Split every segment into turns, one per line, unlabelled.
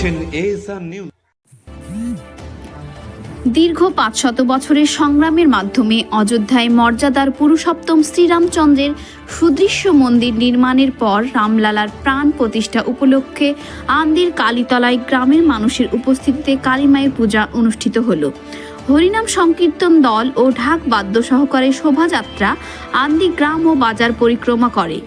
দেখছেন ASR news.
দীর্ঘ বছরের সংগ্রামের মাধ্যমে অযোধ্যায় মর্যাদার পুরুষোত্তম শ্রীরামচন্দ্রের সুদৃশ্য মন্দির নির্মাণের পর রামলালার প্রাণ প্রতিষ্ঠা উপলক্ষে আন্দির কালীতলায় গ্রামের মানুষের উপস্থিতিতে কালীমায়ের পূজা অনুষ্ঠিত হলো। হরিনাম সংকীর্তন দল ও ঢাক বাদ্য সহকারে শোভাযাত্রা আন্দি গ্রাম ও বাজার পরিক্রমা করে।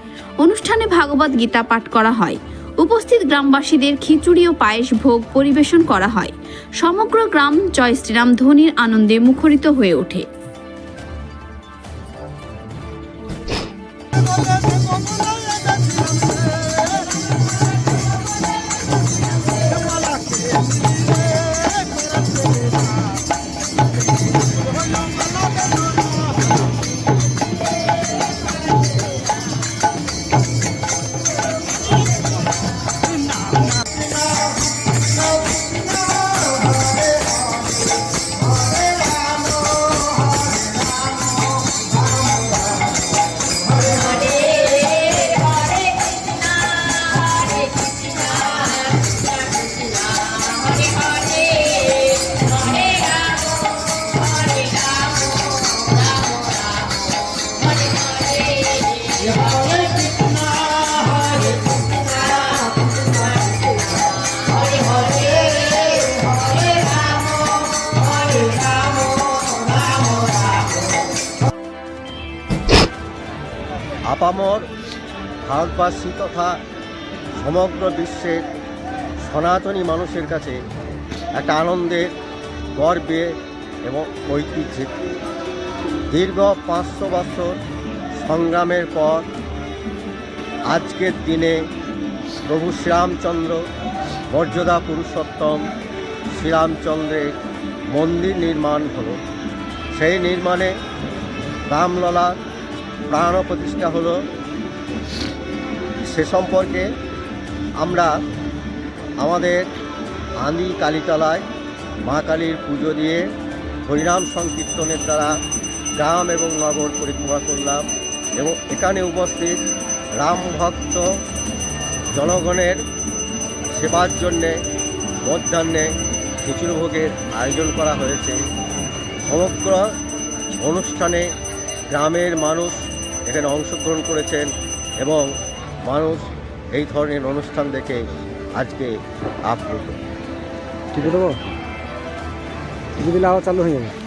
অনুষ্ঠানে ভাগবত গীতা পাঠ করা হয়। উপস্থিত গ্রামবাসীদের খিচুড়ি ও পায়েস ভোগ পরিবেশন করা হয়। সমগ্র গ্রাম জয় শ্রীরাম ধ্বনির আনন্দে মুখরিত হয়ে ওঠে।
আপামর ভারতবাসী তথা সমগ্র বিশ্বের সনাতনী মানুষের কাছে একটা আনন্দের, গর্বে এবং ঐতিহ্যের দীর্ঘ পাঁচশো বছর সংগ্রামের পর আজকের দিনে প্রভু শ্রীরামচন্দ্র মর্যাদা পুরুষোত্তম শ্রীরামচন্দ্রের মন্দির নির্মাণ হল। সেই নির্মাণে রামললার প্রাণ প্রতিষ্ঠা হলো। সে সম্পর্কে আমরা আমাদের আন্দি কালীতলায় মা কালীর পুজো দিয়ে হরিনাম সংকীর্তনের দ্বারা গ্রাম এবং নগর পরিক্রমা করলাম এবং এখানে উপস্থিত রাম ভক্ত জনগণের সেবার জন্যে মধ্যাহ্নে খিচুড়ি ভোগের আয়োজন করা হয়েছে। সমগ্র অনুষ্ঠানে গ্রামের মানুষ এখানে অংশগ্রহণ করেছেন এবং মানুষ এই ধরনের অনুষ্ঠান দেখে আজকে আপ্লুত।
ঠিক দেবো টিপে দিলে আবার চালু হয়ে যাবে।